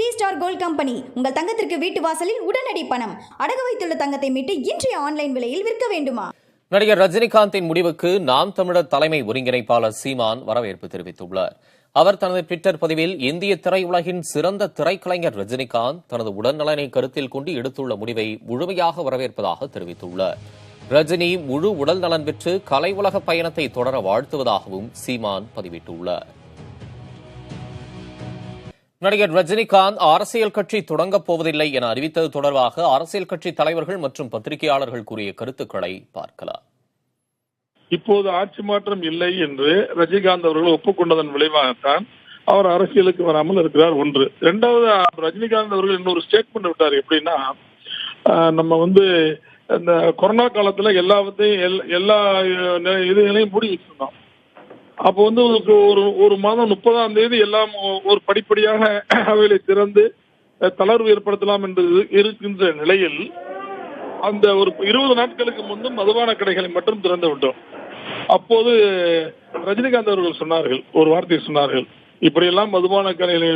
Sri star gold company உங்கள் தங்கத்திற்கு வீட்டு வாசலில் உடனடி பணம். அடகு வைத்துள்ள தங்கத்தை மீட்டு இன்றைய ஆன்லைன் விலையில் விற்க வேண்டுமா? நடிகர் ரஜினிகாந்தின் முடிவுக்கு நாம் தமிழர் தலைமை ஒருங்கிணைப்பாளர் சீமான் வரவேற்பு தெரிவித்துள்ளார். அவர் தனது ட்விட்டர் பதிவில் இந்திய திரையுலகின் சிறந்த திரைக்கலைஞர் ரஜினிகாந்த் தனது உடல்நலனை கருத்தில் கொண்டு எடுத்துள்ள முடிவை முழுமையாக வரவேற்பதாக தெரிவித்துள்ளார். ரஜினி முழு உடல் நலன் பெற்று கலை உலக பயணத்தை தொடர வாழ்த்துவதாகவும் சீமான் பதிவிட்டுள்ளார். நடிகர் ரஜினிகாந்த் அரசியல் கட்சி தொடங்கப் போவதில்லை என அறிவித்தது தொடர்பாக அரசியல் கட்சி தலைவர்கள் மற்றும் பத்திரிகையாளர்கள் கூறிய கருத்துக்களை பார்க்கலாம். இப்போது ஆட்சி மாற்றம் இல்லை என்று ரஜினிகாந்த் அவர்கள் ஒப்புக்கொண்டதன் விளைவாகத்தான் அவர் அரசியலுக்கு வராமல் இருக்கிறார் ஒன்று. இரண்டாவது ரஜினிகாந்த் அவர்கள் இன்னொரு ஸ்டேட்மெண்ட் விட்டார். எப்படின்னா ஆஹ், நம்ம வந்து இந்த கொரோனா காலத்துல எல்லாத்தையும் எல்- எல்லா இதுகளையும் மூடி வச்சிருந்தோம். அப்போ வந்து உங்களுக்கு ஒரு ஒரு மாதம் முப்பதாம் தேதி எல்லாம் ஒரு படிப்படியாக அவைகளை திறந்து தளர்வு ஏற்படுத்தலாம் என்று இருக்கின்ற நிலையில் அந்த ஒரு இருபது நாட்களுக்கு முன்பு மதுபான கடைகளை மட்டும் திறந்து விட்டோம். அப்போது ரஜினிகாந்த் அவர்கள் சொன்னார்கள் ஒரு வார்த்தையை சொன்னார்கள் இப்படியெல்லாம் மதுபான கடைகளை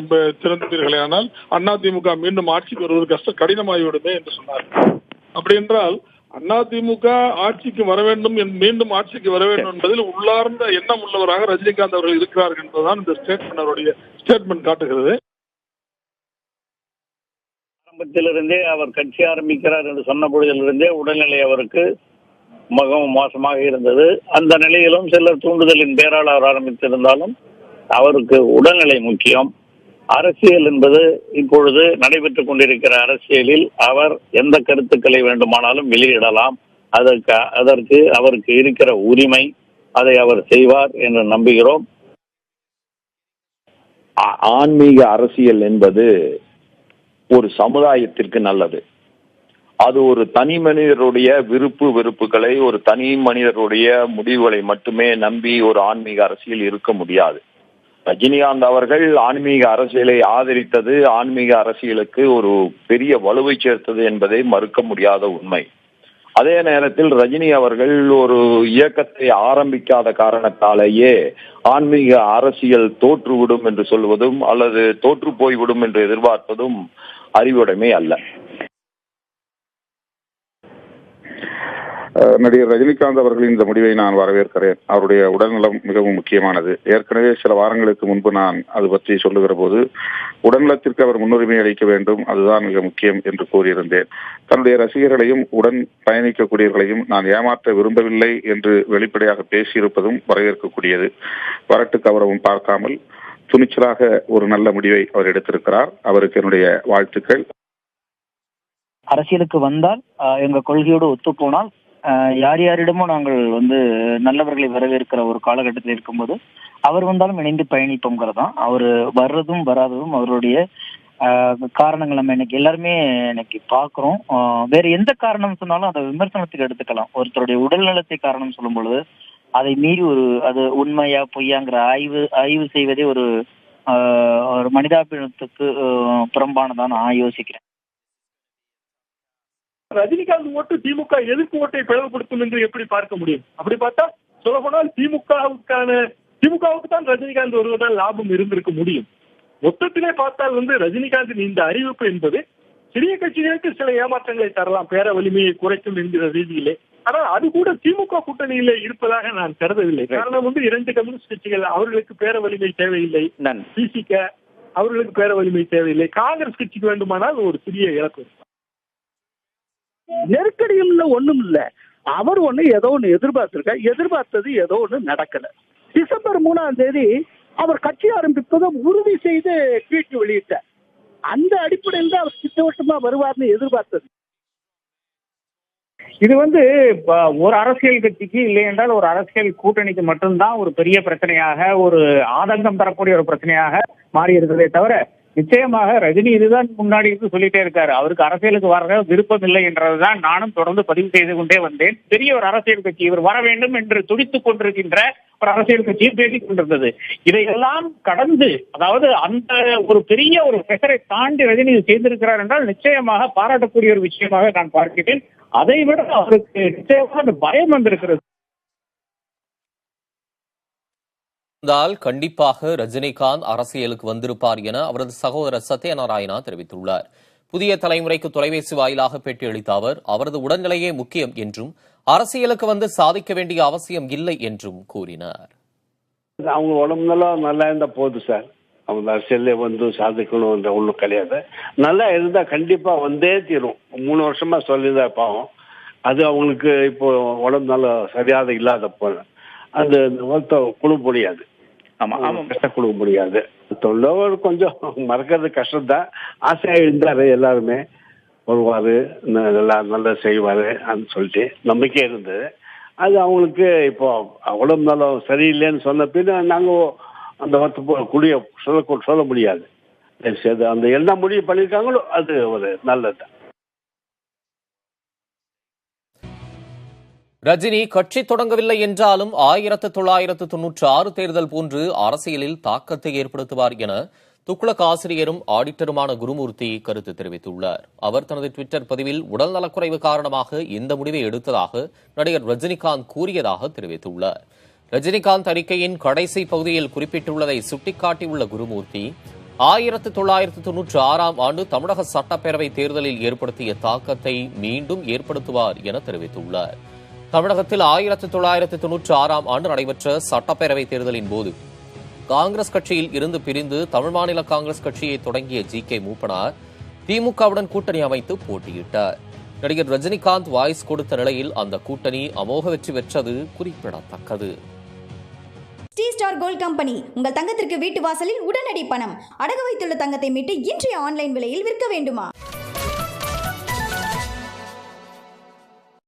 திறந்தீர்களே ஆனால் அதிமுக மீண்டும் ஆட்சிக்கு வருவது கஷ்டம் கடினமாகிவிடுமே என்று சொன்னார்கள். அப்படி என்றால் அதிமுக ஆட்சிக்கு வர வேண்டும் என்- மீண்டும் ஆட்சிக்கு வர வேண்டும் என்பதில் உள்ளார்ந்த எண்ணம் உள்ளவராக ரஜினிகாந்த் அவர்கள் இருக்கிறார்கள் என்பதுதான் இந்த ஸ்டேட்மெண்ட் அவருடைய ஸ்டேட்மெண்ட் காட்டுகிறது. ஆரம்பத்திலிருந்தே அவர் கட்சி ஆரம்பிக்கிறார் என்று சொன்ன பொழுதிலிருந்தே உடல்நிலை அவருக்கு மிகவும் மோசமாக இருந்தது. அந்த நிலையிலும் சிலர் தூண்டுதலின் பேரால் அவர் ஆரம்பித்திருந்தாலும் அவருக்கு உடல்நிலை முக்கியம். அரசியல் என்பது இப்பொழுது நடைபெற்றுக் கொண்டிருக்கிற அரசியலில் அவர் எந்த கருத்துக்களை வேண்டுமானாலும் வெளியிடலாம். அதற்கு அதற்கு அவருக்கு இருக்கிற உரிமை அதை அவர் செய்வார் என்று நம்புகிறோம். ஆன்மீக அரசியல் என்பது ஒரு சமுதாயத்திற்கு நல்லது. அது ஒரு தனி மனிதருடைய விருப்பு வெறுப்புகளை ஒரு தனி மனிதருடைய முடிவுகளை மட்டுமே நம்பி ஒரு ஆன்மீக அரசியல் இருக்க முடியாது. ரஜினிகாந்த் அவர்கள் ஆன்மீக அரசியலை ஆதரித்தது ஆன்மீக அரசியலுக்கு ஒரு பெரிய வலுவை சேர்த்தது என்பதை மறுக்க முடியாத உண்மை. அதே நேரத்தில் ரஜினி அவர்கள் ஒரு இயக்கத்தை ஆரம்பிக்காத காரணத்தாலேயே ஆன்மீக அரசியல் தோற்றுவிடும் என்று சொல்வதும் அல்லது தோற்று போய்விடும் என்று எதிர்பார்ப்பதும் அறிவுடைமை அல்ல. நடிகர் ரஜினிகாந்த் அவர்களின் இந்த முடிவை நான் வரவேற்கிறேன். அவருடைய உடல்நலம் மிகவும் முக்கியமானது. ஏற்கனவே சில வாரங்களுக்கு முன்பு நான் அது பற்றி சொல்லுகிற போது உடல்நலத்திற்கு அவர் முன்னுரிமை அளிக்க வேண்டும் அதுதான் மிக முக்கியம் என்று கூறியிருந்தேன். தன்னுடைய ரசிகர்களையும் உடன் பயணிக்கக்கூடியவர்களையும் நான் ஏமாற்ற விரும்பவில்லை என்று வெளிப்படையாக பேசியிருப்பதும் வரவேற்கக்கூடியது. வரட்டு கவரவும் பார்க்காமல் துணிச்சலாக ஒரு நல்ல முடிவை அவர் எடுத்திருக்கிறார். அவருக்கு என்னுடைய வாழ்த்துக்கள். அரசியலுக்கு வந்தால் எங்க கொள்கையோடு ஒத்து போனால் யார் யாரிடமும் நாங்கள் வந்து நல்லவர்களை வரவேற்கிற ஒரு காலகட்டத்தில் இருக்கும்போது அவர் வந்தாலும் இணைந்து பயணிப்போங்கிறது தான் அவர் வர்றதும் வராததும் அவருடைய காரணங்கள் நம்ம இன்னைக்கு எல்லாருமே இன்னைக்கு பார்க்குறோம். வேற எந்த காரணம் சொன்னாலும் அதை விமர்சனத்துக்கு எடுத்துக்கலாம். ஒருத்தருடைய உடல் நலத்தை காரணம் சொல்லும் பொழுது அதை மீறி ஒரு அது உண்மையா பொய்யாங்கிற ஆய்வு ஆய்வு செய்வதே ஒரு ஒரு மனிதாபினத்துக்கு புறம்பானதான் நான் யோசிக்கிறேன். ரஜினிகாந்த் ஓட்டு திமுக எதிர்ப்பு ஓட்டை பிளவுபடுத்தும் என்று எப்படி பார்க்க முடியும்? அப்படி பார்த்தா சொல்ல போனால் திமுகவுக்கான திமுகவுக்கு தான் ரஜினிகாந்த் வருவதால் லாபம் இருந்திருக்க முடியும். மொத்தத்திலே பார்த்தால் வந்து ரஜினிகாந்தின் இந்த அறிவிப்பு என்பது சிறிய கட்சிகளுக்கு சில ஏமாற்றங்களை தரலாம் பேர வலிமையை குறைக்கும் என்கிற ரீதியிலே. ஆனால் அது கூட திமுக கூட்டணியிலே இருப்பதாக நான் கருதவில்லை. காரணம் வந்து இரண்டு கம்யூனிஸ்ட் கட்சிகள் அவர்களுக்கு பேர வலிமை தேவையில்லை. பிசிக அவர்களுக்கு பேர வலிமை தேவையில்லை. காங்கிரஸ் கட்சிக்கு வேண்டுமானால் ஒரு சிறிய இழப்பு. நெருக்கடியும் இல்லை ஒண்ணும் இல்ல. அவர் ஒண்ணு ஏதோ ஒண்ணு எதிர்பார்த்திருக்க எதிர்பார்த்தது ஏதோ ஒண்ணு நடக்கல. டிசம்பர் மூணாம் தேதி அவர் கட்சி ஆரம்பிப்பதை உறுதி செய்து ட்வீட் வெளியிட்டார். அந்த அடிப்படையில் தான் அவர் திட்டவட்டமா வருவார்னு எதிர்பார்த்தது. இது வந்து ஒரு அரசியல் கட்சிக்கு இல்லை என்றால் ஒரு அரசியல் கூட்டணிக்கு மட்டும்தான் ஒரு பெரிய பிரச்சனையாக ஒரு ஆதங்கம் தரக்கூடிய ஒரு பிரச்சனையாக மாறி இருக்கிறதே தவிர நிச்சயமாக ரஜினி இதுதான் முன்னாடி இருந்து சொல்லிட்டே இருக்காரு. அவருக்கு அரசியலுக்கு வர விருப்பம் இல்லை என்றதுதான் நானும் தொடர்ந்து பதிவு செய்து கொண்டே வந்தேன். பெரிய ஒரு அரசியல் கட்சி இவர் வர வேண்டும் என்று துடித்துக் கொண்டிருக்கின்ற ஒரு அரசியல் கட்சியை பேசிக் கொண்டிருந்தது. இதையெல்லாம் கடந்து அதாவது அந்த ஒரு பெரிய ஒரு பெசரை தாண்டி ரஜினி இது செய்திருக்கிறார் என்றால் நிச்சயமாக பாராட்டக்கூடிய ஒரு விஷயமாக நான் பார்க்கிறேன். அதை விட அவருக்கு நிச்சயமாக அந்த பயம் வந்திருக்கிறது. இருந்தால் கண்டிப்பாக ரஜினிகாந்த் அரசியலுக்கு வந்திருப்பார் என அவரது சகோதரர் சத்யநாராயணா தெரிவித்துள்ளார். புதிய தலைமுறைக்கு தொலைபேசி வாயிலாக பேட்டியளித்த அவர் அவரது உடல்நிலையே முக்கியம் என்றும் அரசியலுக்கு வந்து சாதிக்க வேண்டிய அவசியம் இல்லை என்றும் கூறினார். அவங்க உடம்பு நல்லா நல்லா இருந்தா போது சார். அவங்க அரசியல்ல வந்து சாதிக்கணும்ன்ற ஒன்றும் கிடையாது. நல்லா இருந்தா கண்டிப்பா வந்தே தீரும். மூணு வருஷமா சொல்லியிருந்தா பாவம். அது அவங்களுக்கு இப்போ உடம்பு நல்லா சரியாக இல்லாத போல. அந்த வருத்த குழு முடியாது. ஆமா ஆமா. கஷ்டம் கொடுக்க முடியாது. தொண்டவர் கொஞ்சம் மறக்கிறது கஷ்டம் தான் ஆசையா இருந்தாரு எல்லாருமே. வருவாரு நல்லா நல்லா செய்வாரு அப்படின்னு சொல்லிட்டு நம்பிக்கை இருந்தது. அது அவங்களுக்கு இப்போ உடம்பு நலம் சரியில்லைன்னு சொன்ன பின்ன நாங்க அந்த வருத்த குடிய சொல்ல சொல்ல முடியாது. அந்த என்ன முடிவு பண்ணியிருக்காங்களோ அது ஒரு நல்லது ரஜினி கட்சி தொடங்கவில்லை என்றாலும் ஆயிரத்து தொள்ளாயிரத்து தொன்னூற்றி ஆறு தேர்தல் போன்று அரசியலில் தாக்கத்தை ஏற்படுத்துவார் என துக்ளக் ஆசிரியரும் ஆடிட்டருமான குருமூர்த்தி கருத்து தெரிவித்துள்ளார். அவர் தனது டுவிட்டர் பதிவில் உடல் நலக்குறைவு காரணமாக இந்த முடிவை எடுத்ததாக நடிகர் ரஜினிகாந்த் கூறியதாக தெரிவித்துள்ளார். ரஜினிகாந்த் அறிக்கையின் கடைசி பகுதியில் குறிப்பிட்டுள்ளதை சுட்டிக்காட்டியுள்ள குருமூர்த்தி ஆயிரத்து தொள்ளாயிரத்து தொன்னூற்றி ஆறாம் ஆண்டு தமிழக சட்டப்பேரவை தேர்தலில் ஏற்படுத்திய தாக்கத்தை மீண்டும் ஏற்படுத்துவார் என தெரிவித்துள்ளார். தமிழகத்தில் ஆயிரத்து தொள்ளாயிரத்து தொன்னூற்றி ஆறாம் ஆண்டு நடைபெற்ற சட்டப்பேரவை தேர்தலின் போது காங்கிரஸ் கட்சியில் இருந்து பிரிந்து தமிழ் மாநில காங்கிரஸ் கட்சியை தொடங்கிய ஜி கே மூப்பனார் திமுகவுடன் கூட்டணி அமைத்து போட்டியிட்டார். நடிகர் ரஜினிகாந்த் வாய்ஸ் கொடுத்த நிலையில் அந்த கூட்டணி அமோக வெற்றி பெற்றது குறிப்பிடத்தக்கது. ஸ்ரீ ஸ்டார் கோல்ட் கம்பெனி உங்கள் தங்கத்திற்கு வீட்டு வாசலில் உடனடி பணம். அடகு வைத்துள்ள தங்கத்தை மீட்டு இன்றைய ஆன்லைன் விலையில் விற்க வேண்டுமா?